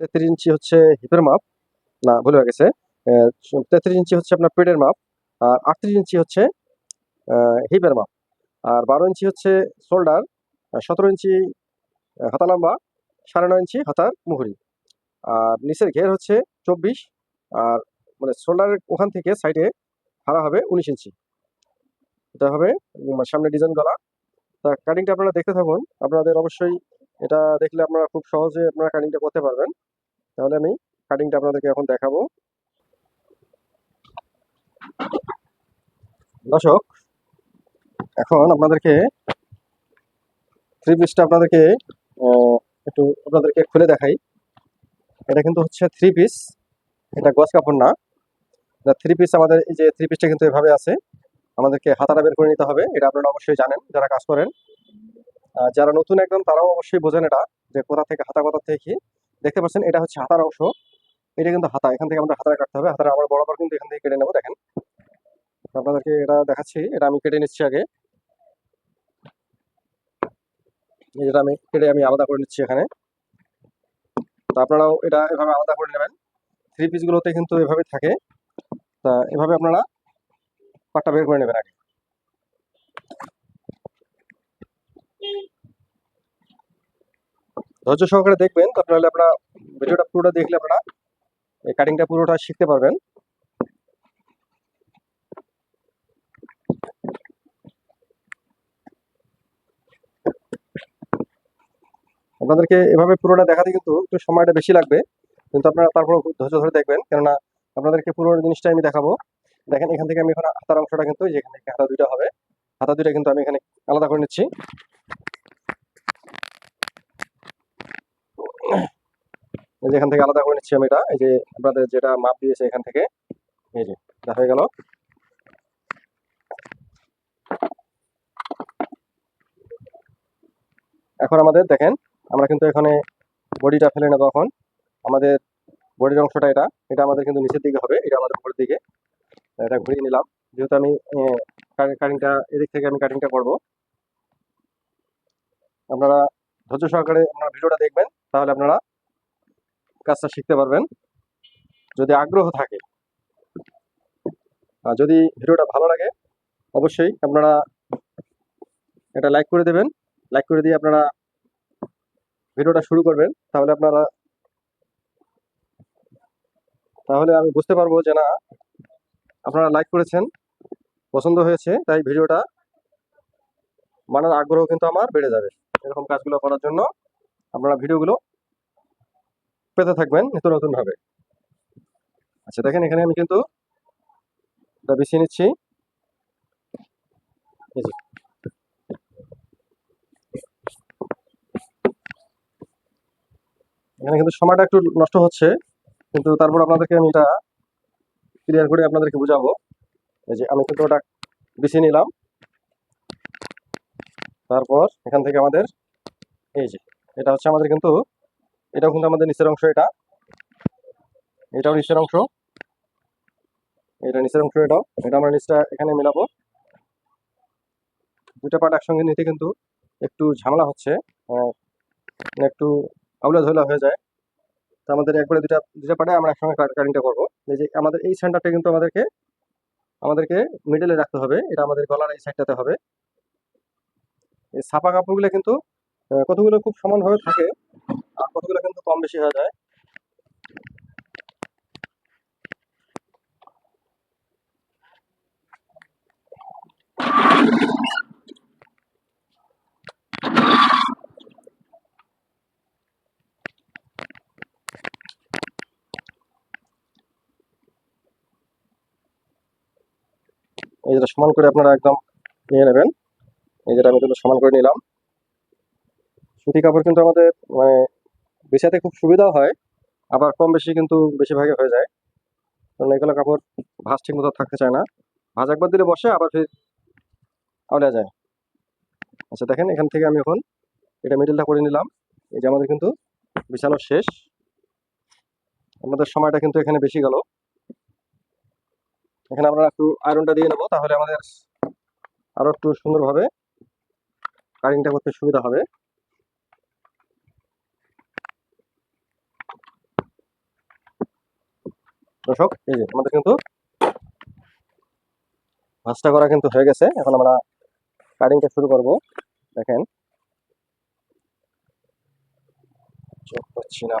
তেত্রিশ ইঞ্চি হচ্ছে হিপের মাপ। না ভুল গেছে। তেত্রিশ ইঞ্চি হচ্ছে আপনার পেটের মাপ আর আটত্রিশ ইঞ্চি হচ্ছে হিপের মাপ। আর বারো ইঞ্চি হচ্ছে শোল্ডার সতেরো ইঞ্চি হাতা লম্বা সাড়ে নয় ইঞ্চি হাতার মুহুরি। আর নিচের ঘের হচ্ছে চব্বিশ আর মানে শোল্ডারের ওখান থেকে সাইডে হারা হবে উনিশ ইঞ্চি। এটা হবে উম, সামনে ডিজাইন গলা তা কাটিংটা আপনারা দেখতে থাকুন। আপনাদের অবশ্যই এটা দেখলে আপনারা খুব সহজে আপনারা কাটিংটা করতে পারবেন। তাহলে আমি কাটিংটা আপনাদেরকে এখন দেখাবো। দর্শক, এখন আপনাদেরকে থ্রি পিসটা আপনাদেরকে একটু আপনাদেরকে খুলে দেখাই। এটা কিন্তু হচ্ছে থ্রি পিস এটা গস কাপড় না। এটা থ্রি পিস আমাদের, এই যে থ্রি পিসটা কিন্তু এভাবে আছে। আমাদেরকে হাতাটা বের করে নিতে হবে, এটা আপনারা অবশ্যই জানেন, যারা কাজ করেন। যারা নতুন একদম তারাও অবশ্যই বোঝেন এটা, যে কোথা থেকে, হাতা কোথা থেকে। দেখতে পাচ্ছেন, এটা হচ্ছে হাতার অংশ। এটা কিন্তু হাতা, এখান থেকে আমাদের হাতাটা কাটতে হবে। হাতাটা আমার বরাবর কিন্তু এখান থেকে কেটে নেব, দেখেন। আপনাদেরকে এটা দেখাচ্ছি, এটা আমি কেটে নিচ্ছি আগে। যেটা আমি কেটে আমি আলাদা করে নিচ্ছি এখানে। তা আপনারাও এটা এভাবে আলাদা করে নেবেন। থ্রি পিসগুলোতে কিন্তু এভাবে থাকে। তা এভাবে আপনারা পাটটা বের করে নেবেন আগে। ধৈর্য সহকারে দেখবেন তাহলে আপনারা ভিডিওটা পুরোটা দেখলে আপনারা এই কাটিংটা পুরোটা শিখতে পারবেন। আপনাদেরকে এভাবে পুরোটা দেখাতে কিন্তু একটু সময়টা বেশি লাগবে, কিন্তু আপনারা তারপর ধৈর্য ধরে দেখবেন। কেননা আপনাদেরকে পুরো জিনিসটা আমি দেখাবো। দেখেন, এখান থেকে আমি এখন হাতার অংশটা কিন্তু এই যে এখান থেকে হাতা দুইটা হবে। হাতা দুইটা কিন্তু আমি এখানে আলাদা করে নিচ্ছি। এই যে এখান থেকে আলাদা করে নিচ্ছি আমি এটা। এই যে আপনাদের যেটা মাপ দিয়েছে এখান থেকে। এই যে, এটা হয়ে গেল। এখন আমাদের দেখেন, আমরা কিন্তু এখানে বডিটা ফেলে নেব এখন। আমাদের বডির অংশটা এটা এটা আমাদের কিন্তু নিচের দিকে হবে, এটা আমাদের উপরের দিকে। এটা ঘুরিয়ে নিলাম। যেহেতু আমি কাটিংটা এদিক থেকে আমি কাটিংটা করব। আপনারা ধৈর্য সহকারে আপনারা ভিডিওটা দেখবেন। তাহলে আপনারা কাজটা শিখতে পারবেন। যদি আগ্রহ থাকে, আর যদি ভিডিওটা ভালো লাগে, অবশ্যই আপনারা এটা লাইক করে দেবেন। লাইক করে দিয়ে আপনারা ভিডিওটা শুরু করবেন, তাহলে আপনারা তাহলে আমি বুঝতে পারব যে না, আপনারা লাইক করেছেন, পছন্দ হয়েছে, তাই ভিডিওটা মানার আগ্রহ কিন্তু আমার বেড়ে যাবে। এরকম কাজগুলো করার জন্য আপনারা ভিডিওগুলো পেতে থাকবেন নতুন নতুন ভাবে আচ্ছা দেখেন এখানে আমি কিন্তু এটা বিছিয়ে নিচ্ছি। এখানে কিন্তু সময়টা একটু নষ্ট হচ্ছে, কিন্তু তারপর আপনাদেরকে আমি এটা ক্লিয়ার করে আপনাদেরকে বুঝাবো। এই যে আমি কিন্তু ওটা বিছিয়ে নিলাম। তারপর এখান থেকে আমাদের এই যে এটা হচ্ছে আমাদের কিন্তু এটাও কিন্তু আমাদের নিচের অংশ এটা। এটাও নিচের অংশ। এটা নিচের অংশ এটাও। এটা আমরা নিচটা এখানে মেলাবো। দুটা পার্ট একসঙ্গে নিতে কিন্তু একটু ঝামেলা হচ্ছে মানে একটু আউলা ঝোলা হয়ে যায়। তো আমাদের একবারে দুটা দুটা পার্টে আমরা একসঙ্গে কাটিংটা করব। যে আমাদের এই সেন্টারটা কিন্তু আমাদেরকে আমাদেরকে মিডলে রাখতে হবে। এটা আমাদের গলার এই সাইডটাতে হবে। এই ছাপা কাপড়গুলো কিন্তু কতগুলো খুব সমানভাবে থাকে, আর কতগুলো কিন্তু কম বেশি হয়ে যায়। এই যেটা সমান করে আপনারা একদম নিয়ে নেবেন, এই যেটা আমি কিন্তু সমান করে নিলাম। সুতি কাপড় কিন্তু আমাদের মানে বিছাতে খুব সুবিধাও হয়, আবার কম বেশি কিন্তু বেশিরভাগে হয়ে যায়। কারণ এগুলো কাপড় ভাঁজ ঠিক মতো থাকতে চায় না। ভাঁজ একবার দিলে বসে, আবার ফির আউলা যায়। আচ্ছা দেখেন, এখান থেকে আমি এখন এটা মিডিলটা করে নিলাম। এই যে আমাদের কিন্তু বিছানো শেষ। আমাদের সময়টা কিন্তু এখানে বেশি গেল। এখানে আমরা একটু আয়রনটা দিয়ে নেব, তাহলে আমাদের আরও একটু সুন্দরভাবে কাটিংটা করতে সুবিধা হবে। দর্শক, এই যে আমাদের কিন্তু ভাঁজটা করা কিন্তু হয়ে গেছে। এখন আমরা কাটিংটা শুরু করব। দেখেন। চোখ পাচ্ছি না।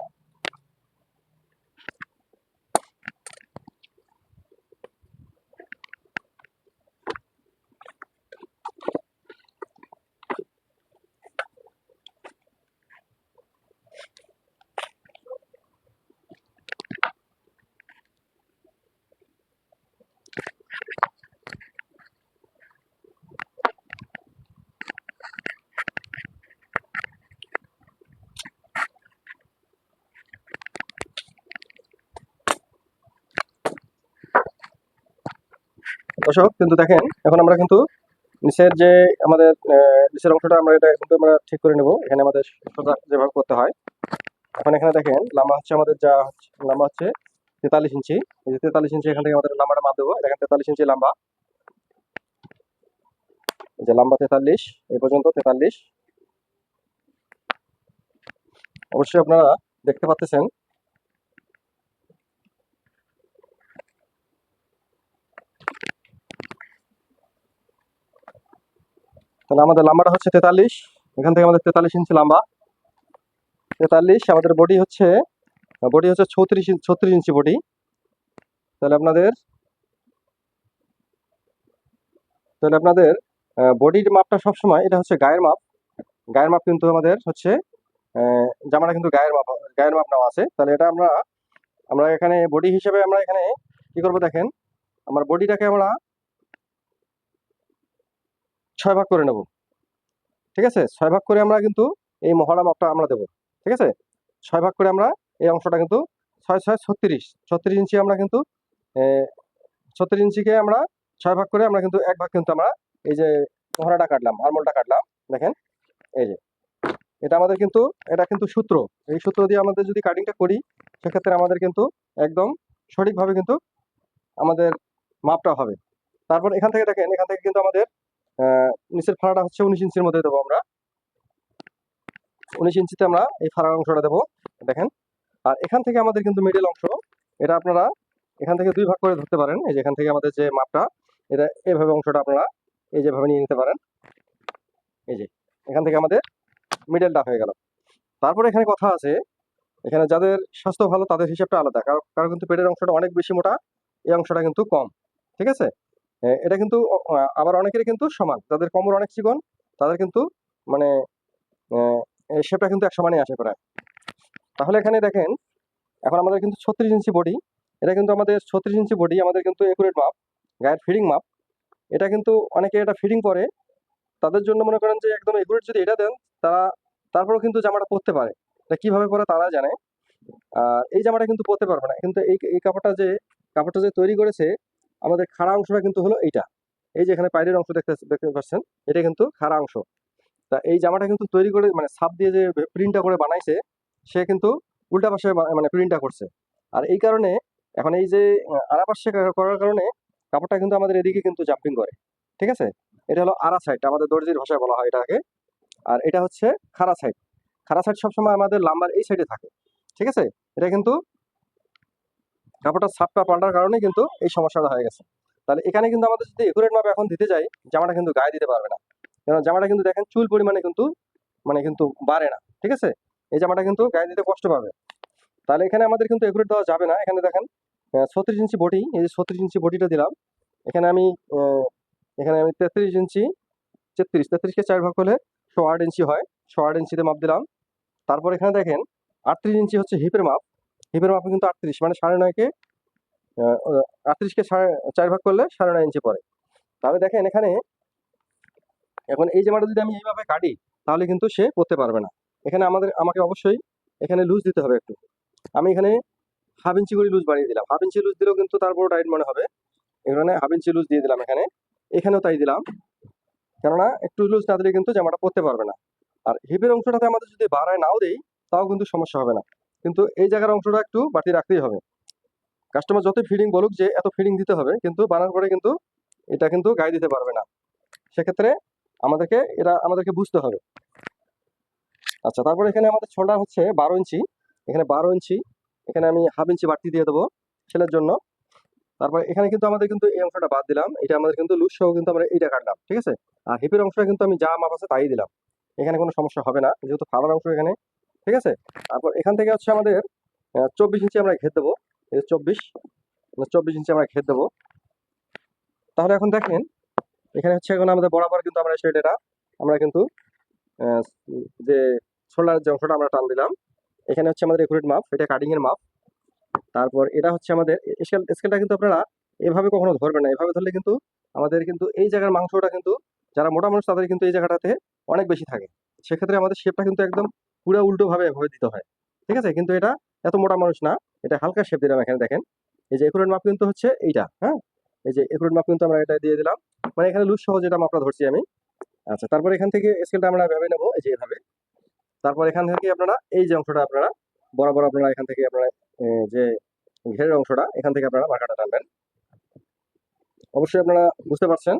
দর্শক, কিন্তু দেখেন, এখন আমরা কিন্তু নিচের যে আমাদের নিচের অংশটা আমরা এটা কিন্তু আমরা ঠিক করে নেব। এখানে আমাদের সোজা যেভাবে করতে হয়। এখন এখানে দেখেন, লম্বা হচ্ছে আমাদের যা লম্বা হচ্ছে তেতাল্লিশ ইঞ্চি। এই যে তেতাল্লিশ ইঞ্চি, এখান থেকে আমাদের লম্বাটা মাপ দেবো। দেখেন, তেতাল্লিশ ইঞ্চি লম্বা। যে লম্বা তেতাল্লিশ এই পর্যন্ত তেতাল্লিশ। অবশ্যই আপনারা দেখতে পাচ্ছেন তাহলে আমাদের লম্বাটা হচ্ছে তেতাল্লিশ। এখান থেকে আমাদের তেতাল্লিশ ইঞ্চি লম্বা। তেতাল্লিশ, আমাদের বডি হচ্ছে বডি হচ্ছে ছত্রিশ ছত্রিশ ইঞ্চি বডি তাহলে আপনাদের তাহলে আপনাদের বডির মাপটা সবসময়, এটা হচ্ছে গায়ের মাপ। গায়ের মাপ কিন্তু আমাদের হচ্ছে জামাটা কিন্তু গায়ের মাপ গায়ের মাপ নেওয়া আছে। তাহলে এটা আমরা আমরা এখানে বডি হিসেবে আমরা এখানে কি করব দেখেন? আমার বডিটাকে আমরা ছয় ভাগ করে নেব। ঠিক আছে? ছয় ভাগ করে আমরা কিন্তু এই মহড়া মাপটা আমরা দেবো। ঠিক আছে? ছয় ভাগ করে আমরা এই অংশটা কিন্তু ছয় ছয়, ছত্রিশ। ছত্রিশ ইঞ্চি আমরা কিন্তু ছত্রিশ ইঞ্চিকে আমরা ছয় ভাগ করে আমরা কিন্তু এক ভাগ কিন্তু আমরা এই যে মহড়াটা কাটলাম আরমোলটা কাটলাম। দেখেন? এই যে। এটা আমাদের কিন্তু, এটা কিন্তু সূত্র। এই সূত্র দিয়ে আমাদের যদি কাটিংটা করি, সেক্ষেত্রে আমাদের কিন্তু একদম সঠিকভাবে কিন্তু আমাদের মাপটা হবে। তারপর এখান থেকে দেখেন, এখান থেকে কিন্তু আমাদের নিচের ফাড়াটা হচ্ছে উনিশ ইঞ্চির মধ্যে দেবো আমরা। উনিশ ইঞ্চিতে আমরা এই ফাড়ার অংশটা দেবো, দেখেন। আর এখান থেকে আমাদের কিন্তু মিডল অংশ, এটা আপনারা এখান থেকে দুই ভাগ করে ধরতে পারেন। এই যে এখান থেকে আমাদের যে মাপটা, এটা এইভাবে অংশটা আপনারা এই যেভাবে নিয়ে নিতে পারেন। এই যে, এখান থেকে আমাদের মিডলটা হয়ে গেল। তারপরে এখানে কথা আছে, এখানে যাদের স্বাস্থ্য ভালো তাদের হিসাবটা আলাদা। কারণ কারণ কিন্তু পেটের অংশটা অনেক বেশি মোটা, এই অংশটা কিন্তু কম। ঠিক আছে? এটা কিন্তু আবার অনেকেরই কিন্তু সমান। যাদের কোমর অনেক চিকন, তাদের কিন্তু মানে শেপটা কিন্তু এক সমানই আসে প্রায়। তাহলে এখানে দেখেন, এখন আমাদের কিন্তু ছত্রিশ ইঞ্চি বডি এটা কিন্তু আমাদের ছত্রিশ ইঞ্চি বডি আমাদের কিন্তু একুরেট মাপ, গায়ের ফিডিং মাপ। এটা কিন্তু অনেকে এটা ফিডিং করে, তাদের জন্য মনে করেন যে একদম একুরেট যদি এটা দেন, তারা, তারপরেও কিন্তু জামাটা পরতে পারে। এটা কীভাবে পরে তারা জানে। আর এই জামাটা কিন্তু পরতে পারবে না। কিন্তু এই এই কাপড়টা যে কাপড়টা যে তৈরি করেছে আমাদের খাড়া অংশটা কিন্তু হলো এইটা। এই যে এখানে পায়ের অংশ দেখতে দেখতে পাচ্ছেন এটা কিন্তু খাড়া অংশ। তা এই জামাটা কিন্তু তৈরি করে মানে ছাপ দিয়ে যে প্রিন্টটা করে বানাইছে সে কিন্তু উল্টা পাশে মানে প্রিন্টটা করছে। আর এই কারণে এখন এই যে আহ, আড়া পাশে করার কারণে কাপড়টা কিন্তু আমাদের এদিকে কিন্তু জাম্পিং করে। ঠিক আছে? এটা হলো আড়া সাইড আমাদের দর্জির ভাষায় বলা হয় এটাকে। আর এটা হচ্ছে খাড়া সাইড খাড়া সাইড সবসময় আমাদের লাম্বার এই সাইডে থাকে। ঠিক আছে? এটা কিন্তু কাপড়টা সাপটা পাল্টার কারণে কিন্তু এই সমস্যাটা হয়ে গেছে। তাহলে এখানে কিন্তু আমাদের যদি একুরেট মাপ এখন দিতে যাই, জামাটা কিন্তু গায়ে দিতে পারবে না। কারণ জামাটা কিন্তু দেখেন চুল পরিমাণে কিন্তু মানে কিন্তু বাড়ে না, ঠিক আছে? এই জামাটা কিন্তু গায়ে দিতে কষ্ট পাবে। তাহলে এখানে আমাদের কিন্তু একুরেট দেওয়া যাবে না। এখানে দেখেন ছত্রিশ ইঞ্চি বডি এই যে ছত্রিশ ইঞ্চি বডিটা দিলাম। এখানে আমি এখানে আমি তেত্রিশ ইঞ্চি, তেত্রিশ তেত্রিশকে চার ভাগ করলে শো আট ইঞ্চি হয়। শো আট ইঞ্চিতে মাপ দিলাম। তারপর এখানে দেখেন, আটত্রিশ ইঞ্চি হচ্ছে হিপের মাপ। হিপের মাপ কিন্তু আটত্রিশ মানে সাড়ে নয়কে আটত্রিশকে সাড়ে, চার ভাগ করলে সাড়ে নয় ইঞ্চি পড়ে। তাহলে দেখেন এখানে, এখন এই জামাটা যদি আমি এইভাবে কাটি, তাহলে কিন্তু সে করতে পারবে না। এখানে আমাদের, আমাকে অবশ্যই এখানে লুজ দিতে হবে একটু। আমি এখানে হাফ ইঞ্চি করে লুজ বাড়িয়ে দিলাম। হাফ ইঞ্চি লুজ দিলেও কিন্তু তারপর টাইট মনে হবে। এখানে হাফ ইঞ্চি লুজ দিয়ে দিলাম এখানে। এখানেও তাই দিলাম। কেননা একটু লুজ না দিলে কিন্তু জামাটা পরতে পারবে না। আর হিপের অংশটাতে আমাদের যদি বাড়ায় নাও দেই, তাও কিন্তু সমস্যা হবে না। কিন্তু এই জায়গার অংশটা একটু বাড়তি রাখতেই হবে। কাস্টমার যতই ফিডিং বলুক যে এত ফিডিং দিতে হবে, কিন্তু বানার পরে কিন্তু এটা কিন্তু গায়ে দিতে পারবে না। সেক্ষেত্রে আমাদেরকে এটা, আমাদেরকে বুঝতে হবে। আচ্ছা তারপরে এখানে আমাদের ছোলটা হচ্ছে বারো ইঞ্চি। এখানে বারো ইঞ্চি, এখানে আমি হাফ ইঞ্চি বাড়তি দিয়ে দেবো ছেলের জন্য। তারপর এখানে কিন্তু আমাদের কিন্তু এই অংশটা বাদ দিলাম। এটা আমাদের কিন্তু লুজ সহ কিন্তু আমরা এইটা কাটলাম, ঠিক আছে? আর হিপের অংশটা কিন্তু আমি যা মাপ আছে তাই দিলাম। এখানে কোনো সমস্যা হবে না, যেহেতু ফাড়ার অংশ এখানে। ঠিক আছে? তারপর এখান থেকে হচ্ছে আমাদের চব্বিশ ইঞ্চি আমরা ঘের দেবো। চব্বিশ চব্বিশ ইঞ্চি আমরা ঘের দেবো। তাহলে এখন দেখেন, এখানে হচ্ছে এখন আমাদের বরাবর কিন্তু আমরা সেটা এটা আমরা কিন্তু যে সোলার যে অংশটা আমরা টান দিলাম, এখানে হচ্ছে আমাদের একুরেট মাপ, এটা কাটিংয়ের মাপ। তারপর এটা হচ্ছে আমাদের স্কেল স্কেলটা কিন্তু আপনারা এভাবে কখনো ধরবেন না। এভাবে ধরলে কিন্তু আমাদের কিন্তু এই জায়গার মাংসটা কিন্তু, যারা মোটা মানুষ তাদের কিন্তু এই জায়গাটাতে অনেক বেশি থাকে। সেক্ষেত্রে আমাদের শেপটা কিন্তু একদম পুরো উল্টো ভাবে এভাবে দিতে হয়। ঠিক আছে? কিন্তু এটা এত মোটা মানুষ না। এটা হালকা শেপ দিলাম এখানে দেখেন। এই যে একুরেট মাপ কিন্তু হচ্ছে এইটা হ্যাঁ? এই যে একুরেট মাপ কিন্তু আমরা এটা দিয়ে দিলাম। মানে এখানে লুজ সহ যেটা মাপটা ধরছি আমি। আচ্ছা তারপর এখান থেকে স্কেলটা আমরা এভাবে নেব, এই যে এভাবে। তারপর এখান থেকে আপনারা এই যে অংশটা আপনারা, বরাবর আপনারা এখান থেকে আপনারা যে ঘেরের অংশটা, এখান থেকে আপনারা মার্কাটা টানবেন। অবশ্যই আপনারা বুঝতে পারছেন।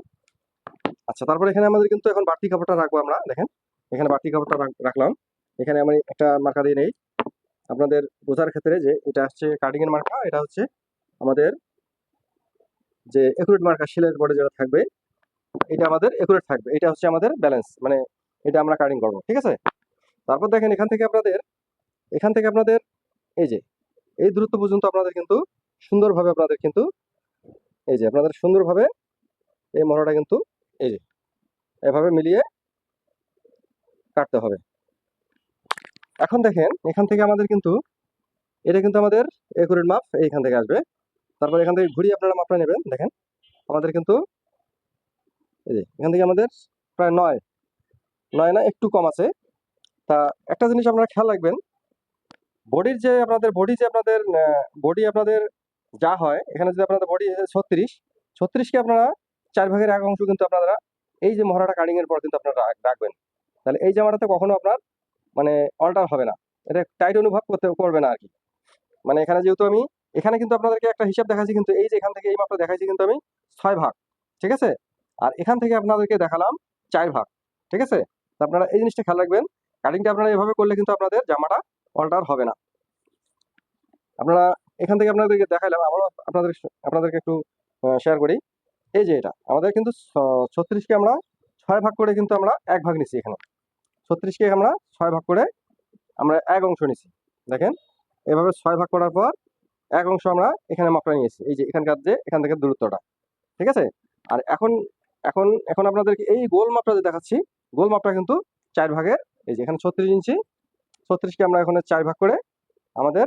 আচ্ছা তারপর এখানে আমাদের কিন্তু এখন বাড়তি কাপড়টা রাখব আমরা, দেখেন। এখানে বাড়তি কাপড়টা রাখলাম। এখানে আমি একটা মার্কা দিয়ে নেই। আপনাদের বোঝার ক্ষেত্রে যে এটা হচ্ছে কাটিং এর মার্কা, এটা হচ্ছে আমাদের যে একুরেট মার্কা শিলের বোর্ডে যেটা থাকবে, এটা আমাদের একুরেট থাকবে। এটা হচ্ছে আমাদের ব্যালেন্স মানে এটা আমরা কাটিং করব, ঠিক আছে? তারপর দেখেন এখান থেকে আপনাদের, এখান থেকে আপনাদের এই যে, এই দূরত্ব পর্যন্ত আপনাদের কিন্তু সুন্দরভাবে আপনাদের কিন্তু এই যে, আপনাদের সুন্দরভাবে এই মহড়াটা কিন্তু এই যে, এভাবে মিলিয়ে কাটতে হবে। এখন দেখেন, এখান থেকে আমাদের কিন্তু, এটা কিন্তু আমাদের একুরেট মাপ এইখান থেকে আসবে। তারপর এখান থেকে ঘুরিয়ে আপনারা মাপটা নেবেন, দেখেন। আমাদের কিন্তু, এই যে, এখান থেকে আমাদের প্রায় নয় নয় না, একটু কম আছে। তা একটা জিনিস আপনারা খেয়াল রাখবেন, বডির যে আপনাদের, বডি যে আপনাদের বডি আপনাদের যা হয়, এখানে যদি আপনাদের বডি ছত্রিশ, ছত্রিশকে আপনারা চার ভাগের এক অংশ কিন্তু আপনারা এই যে মহড়াটা কাটিং এর পর কিন্তু আপনারা রাখ- রাখবেন। তাহলে এই জামাটাতে কখনো আপনার মানে অল্টার হবে না। এটা টাইট অনুভব করতে করবে না আর কি মানে এখানে যেহেতু আমি, এখানে কিন্তু আপনাদেরকে একটা হিসাব দেখাচ্ছি কিন্তু এই যে এখান থেকে এই মাপটা দেখাচ্ছি কিন্তু আমি ছয় ভাগ, ঠিক আছে? আর এখান থেকে আপনাদেরকে দেখালাম চার ভাগ, ঠিক আছে? তো আপনারা এই জিনিসটা খেয়াল রাখবেন কাটিংটা আপনারা এভাবে করলে কিন্তু আপনাদের জামাটা অল্টার হবে না। আপনারা এখান থেকে আপনাদেরকে দেখাইলাম আবারও আপনাদের, আপনাদেরকে একটু শেয়ার করি। এই যে এটা, আমাদের কিন্তু ছত্রিশকে আমরা ছয় ভাগ করে কিন্তু আমরা এক ভাগ নিছি এখানে। ছত্রিশকে আমরা ছয় ভাগ করে আমরা এক অংশ নিয়েছি। দেখেন, এভাবে ছয় ভাগ করার পর এক অংশ আমরা এখানে মাপটা নিয়েছি। এই যে এখানকার যে, এখান থেকে দূরত্বটা, ঠিক আছে? আর এখন এখন এখন আপনাদেরকে এই গোল মাপটা যে দেখাচ্ছি, গোল মাপটা কিন্তু চার ভাগের, এই যে এখানে ছত্রিশ ইঞ্চি, ছত্রিশকে আমরা এখানে চার ভাগ করে আমাদের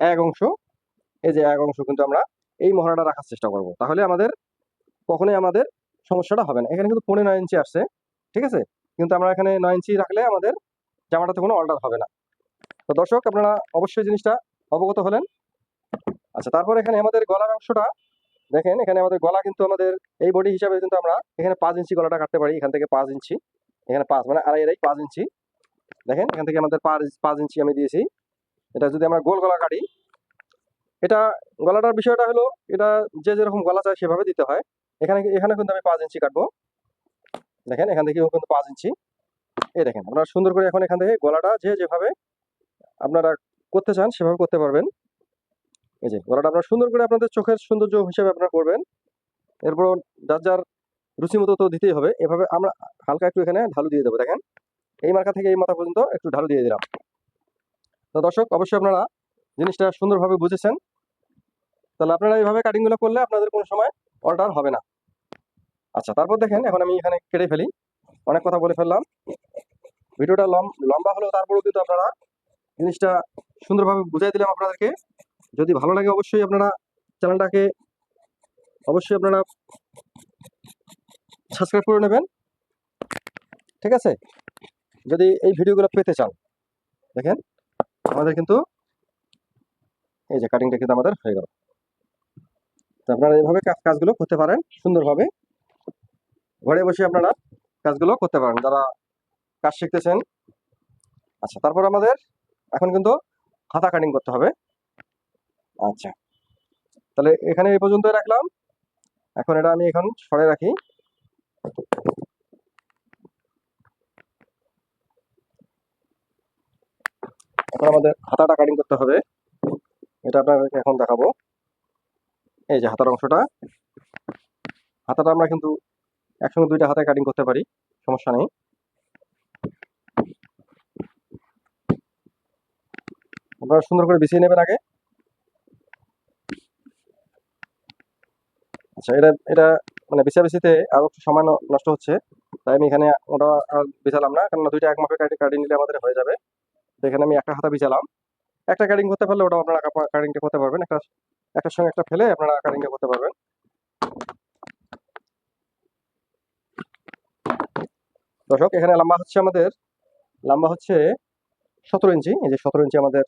এক অংশ, এই যে এক অংশ কিন্তু আমরা এই মহড়াটা রাখার চেষ্টা করব। তাহলে আমাদের কখনোই আমাদের সমস্যাটা হবে না। এখানে কিন্তু পনেরো ইঞ্চি আসছে, ঠিক আছে? কিন্তু আমরা এখানে নয় ইঞ্চি রাখলে আমাদের জামাটাতে কোনো অল্টার হবে না। তো দর্শক, আপনারা অবশ্যই জিনিসটা অবগত হলেন। আচ্ছা তারপর এখানে আমাদের গলার অংশটা দেখেন, এখানে আমাদের গলা কিন্তু আমাদের এই বডি হিসাবে কিন্তু আমরা এখানে পাঁচ ইঞ্চি গলাটা কাটতে পারি, এখান থেকে পাঁচ ইঞ্চি। এখানে পাঁচ মানে আড়াই আড়াই, পাঁচ ইঞ্চি। দেখেন, এখান থেকে আমাদের পাঁচ পাঁচ ইঞ্চি আমি দিয়েছি। এটা যদি আমরা গোল গলা কাটি, এটা গলাটার বিষয়টা হলো, এটা যে যেরকম গলা চায় সেভাবে দিতে হয়। এখানে এখানে কিন্তু আমি পাঁচ ইঞ্চি কাটবো। দেখেন, এখান থেকে কিন্তু পাঁচ ইঞ্চি। এই দেখেন, আপনারা সুন্দর করে এখন এখান থেকে গলাটা যে যেভাবে আপনারা করতে চান, সেভাবে করতে পারবেন। এই যে, গলাটা আপনারা সুন্দর করে আপনাদের চোখের সৌন্দর্য হিসেবে আপনারা করবেন। এরপর যার যার রুচি মতো তো দিতেই হবে। এভাবে আমরা হালকা একটু এখানে ঢালু দিয়ে দেবো, দেখেন। এই মাথা থেকে এই মাথা পর্যন্ত একটু ঢালু দিয়ে দিলাম। তো দর্শক, অবশ্যই আপনারা জিনিসটা সুন্দরভাবে বুঝেছেন। তাহলে আপনারা এইভাবে কাটিংগুলো করলে আপনাদের কোনো সময় অল্টার হবে না। আচ্ছা তারপর দেখেন এখন আমি এখানে কেটে ফেলি। অনেক কথা বলে ফেললাম। ভিডিওটা লম- লম্বা হলেও তারপরেও কিন্তু আপনারা জিনিসটা সুন্দরভাবে বুঝাই দিলাম আপনাদেরকে। যদি ভালো লাগে অবশ্যই আপনারা চ্যানেলটাকে অবশ্যই আপনারা সাবস্ক্রাইব করে নেবেন। ঠিক আছে? যদি এই ভিডিওগুলো পেতে চান, দেখেন আমাদের কিন্তু এই যে কাটিংটা কিন্তু আমাদের হয়ে গেল। তো আপনারা এইভাবে কাজ- কাজগুলো করতে পারেন সুন্দরভাবে। ঘরে বসে আপনারা কাজগুলো করতে পারেন, যারা কাজ শিখতেছেন। আচ্ছা তারপর আমাদের এখন কিন্তু হাতা কাটিং করতে হবে। আচ্ছা তাহলে এখানে এই পর্যন্ত রাখলাম। এখন এটা আমি এখন সরে রাখি। এখন আমাদের হাতাটা কাটিং করতে হবে। এটা আপনাদেরকে এখন দেখাবো। এই যে হাতার অংশটা। হাতাটা আমরা কিন্তু একসঙ্গে দুইটা হাতে কাটিং করতে পারি, সমস্যা নেই। আপনারা সুন্দর করে বিছিয়ে নেবেন আগে। আচ্ছা এটা এটা মানে বিছা বিছিতে আরও একটু সময় নষ্ট হচ্ছে, তাই আমি এখানে ওটা আর বিছালাম না কারণ দুইটা এক মাপে কাটি কাটিং নিলে আমাদের হয়ে যাবে। তো এখানে আমি একটা হাতা বিছালাম। একটা কাটিং করতে পারলে ওটা আপনারা কাটিংটা করতে পারবেন। একটা, একটার সঙ্গে একটা ফেলে আপনারা কাটিংটা করতে পারবেন। দর্শক, এখানে লম্বা হচ্ছে আমাদের, লম্বা হচ্ছে সতেরো ইঞ্চি, এই যে সতেরো ইঞ্চি আমাদের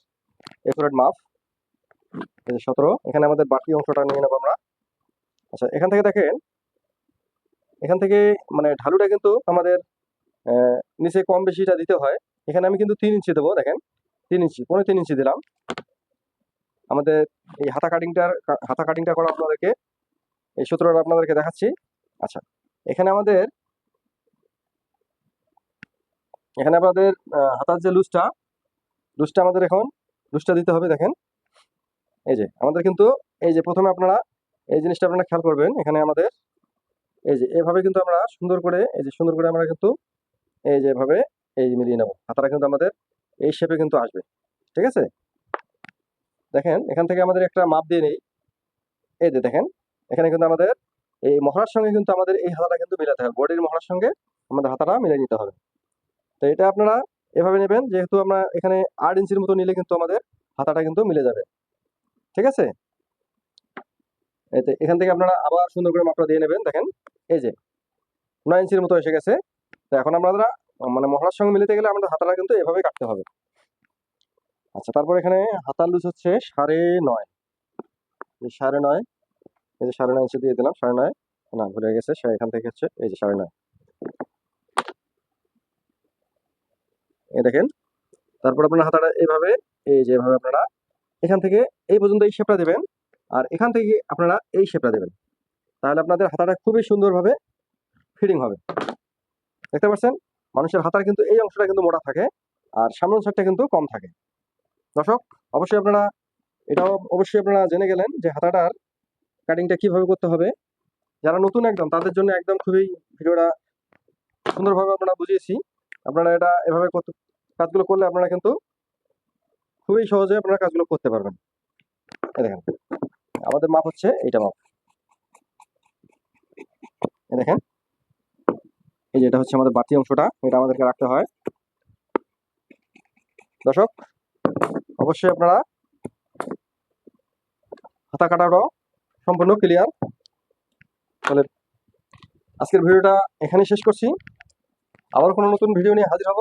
একুরেট মাপ। এই যে সতেরো, এখানে আমাদের বাকি অংশটা নিয়ে নেব আমরা। আচ্ছা এখান থেকে দেখেন, এখান থেকে মানে ঢালুটা কিন্তু আমাদের নিচে কম বেশিটা দিতে হয়। এখানে আমি কিন্তু তিন ইঞ্চি দেবো, দেখেন, তিন ইঞ্চি পনেরো তিন ইঞ্চি দিলাম। আমাদের এই হাতা কাটিংটার হাতা কাটিংটা করা আপনাদেরকে, এই সূত্রটা আপনাদেরকে দেখাচ্ছি। আচ্ছা এখানে আমাদের এখানে আমাদের হাতার যে লুজটা লুজটা আমাদের এখন, লুজটা দিতে হবে দেখেন। এই যে, আমাদের কিন্তু এই যে প্রথমে আপনারা এই জিনিসটা আপনারা খেয়াল করবেন, এখানে আমাদের এই যে, এভাবে কিন্তু আমরা সুন্দর করে, এই যে সুন্দর করে আমরা কিন্তু এই যে এভাবে এই মিলিয়ে নেব। হাতাটা কিন্তু আমাদের এই শেপে কিন্তু আসবে। ঠিক আছে? দেখেন, এখান থেকে আমাদের একটা মাপ দিয়ে নেই। এই যে দেখেন, এখানে কিন্তু আমাদের এই মহড়ার সঙ্গে কিন্তু আমাদের এই হাতাটা কিন্তু মিলাতে হবে। বডির মহড়ার সঙ্গে আমাদের হাতাটা মিলিয়ে নিতে হবে। তো এটা আপনারা এভাবে নেবেন, যেহেতু আমরা এখানে আট ইঞ্চির মতো নিলে কিন্তু আমাদের হাতাটা কিন্তু মিলে যাবে। ঠিক আছে? এই তো এখান থেকে আপনারা আবার সুন্দর করে মাপটা দিয়ে নেবেন, দেখেন। এই যে নয় ইঞ্চির মতো এসে গেছে। তো এখন আমরা মানে মহড়ার সঙ্গে মিলিতে গেলে আমাদের হাতাটা কিন্তু এভাবে কাটতে হবে। আচ্ছা তারপর এখানে হাতার লুজ হচ্ছে সাড়ে নয়। সাড়ে নয়, এই যে সাড়ে নয় ইঞ্চি দিয়ে দিলাম, সাড়ে নয়। না, ভুলে গেছে, সে এখান থেকে হচ্ছে, এই যে সাড়ে নয়। এই দেখেন। তারপর আপনার হাতাটা এইভাবে, এই যে এভাবে আপনারা এখান থেকে এই পর্যন্ত এই শেপটা দেবেন আর এখান থেকে আপনারা এই শেপটা দেবেন। তাহলে আপনাদের হাতাটা খুবই সুন্দরভাবে ফিটিং হবে। দেখতে পাচ্ছেন? মানুষের হাতার কিন্তু এই অংশটা কিন্তু মোটা থাকে আর সামনের সাইডটা কিন্তু কম থাকে। দর্শক, অবশ্যই আপনারা এটাও অবশ্যই আপনারা জেনে গেলেন যে হাতাটার কাটিংটা কীভাবে করতে হবে। যারা নতুন একদম, তাদের জন্য একদম খুবই ভিডিওটা সুন্দরভাবে আপনারা বুঝিয়েছি। আপনারা এটা এভাবে কাজগুলো করলে আপনারা কিন্তু খুবই সহজে আপনারা কাজগুলো করতে পারবেন। দেখেন, আমাদের মাপ হচ্ছে এইটা মাপ। দেখেন, এই যে এটা হচ্ছে আমাদের বাড়তি অংশটা, এটা আমাদেরকে রাখতে হয়। দর্শক, অবশ্যই আপনারা হাতা কাটাটাও সম্পূর্ণ ক্লিয়ার। তাহলে আজকের ভিডিওটা এখানেই শেষ করছি। আবার কোনো নতুন ভিডিও নিয়ে হাজির হব।